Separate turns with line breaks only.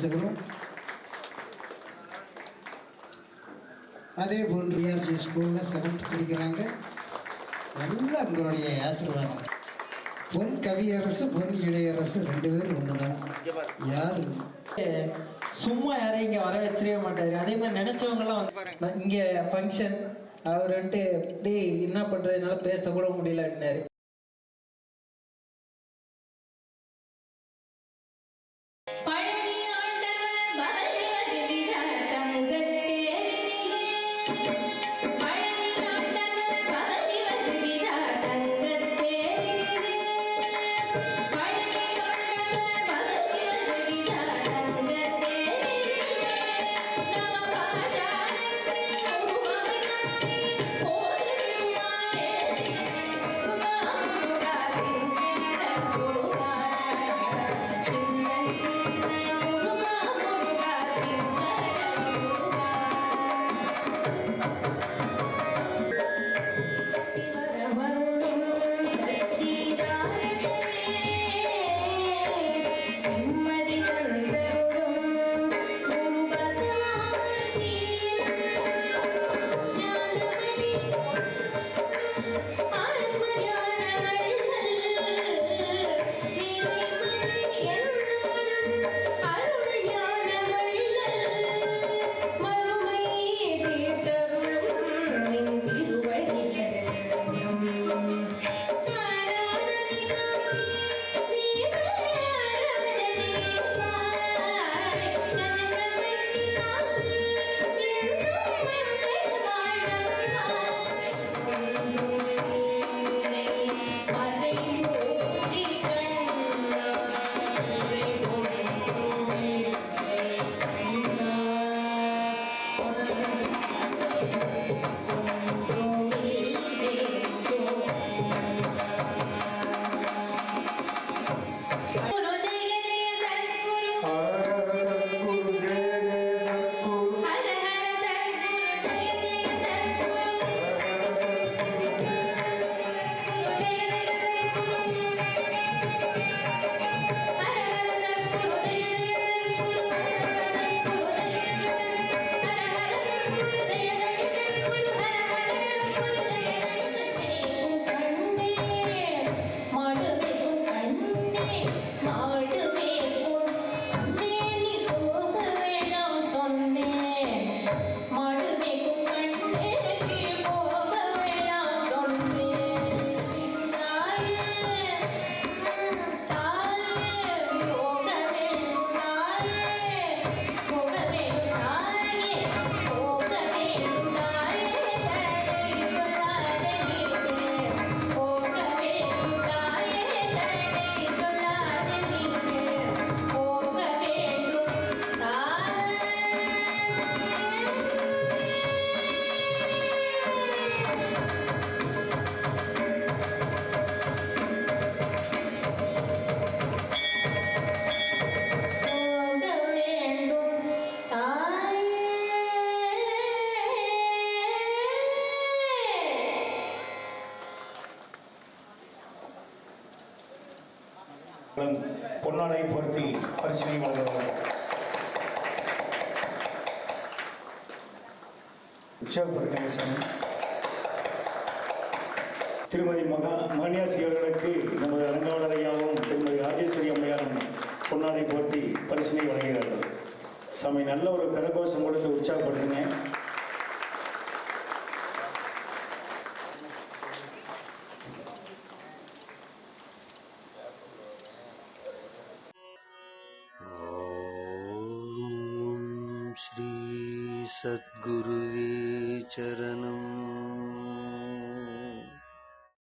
பார்த்துக்கிறோம் அதே போன்று பிஆர்ஜி ஸ்கூலில் செவன்த் படிக்கிறாங்க. எல்லாம் உங்களுடைய ஆசீர்வாதம். பொன் கவியரசு பொன் இளையரசு ரெண்டு பேரும் ஒன்று தான் யார்
சும்மா யாரையும் இங்கே வர வச்சிடவே மாட்டார். அதே மாதிரி நினச்சவங்கலாம் வந்து இங்கே ஃபங்க்ஷன் அவர் வந்துட்டு டேய் என்ன
பண்ணுறதுனால பேசக்கூட முடியலன்னாரு
பொன்னாடை பொருத்தி பரிசினை வழங்குவார்கள் உற்சாகப்படுத்துங்க சாமி. திருமதி மகா மகன்யாசி அவர்களுக்கு நமது அரங்காவலர் ஐயாவும் திருமதி ராஜேஸ்வரி அம்மையாரும் பொன்னாடை போர்த்தி பரிசினை வழங்குகிறார்கள். சாமி நல்ல ஒரு கரகோஷம் கொடுத்து உற்சாகப்படுத்துங்க.
सद्गुरुवे चरणम्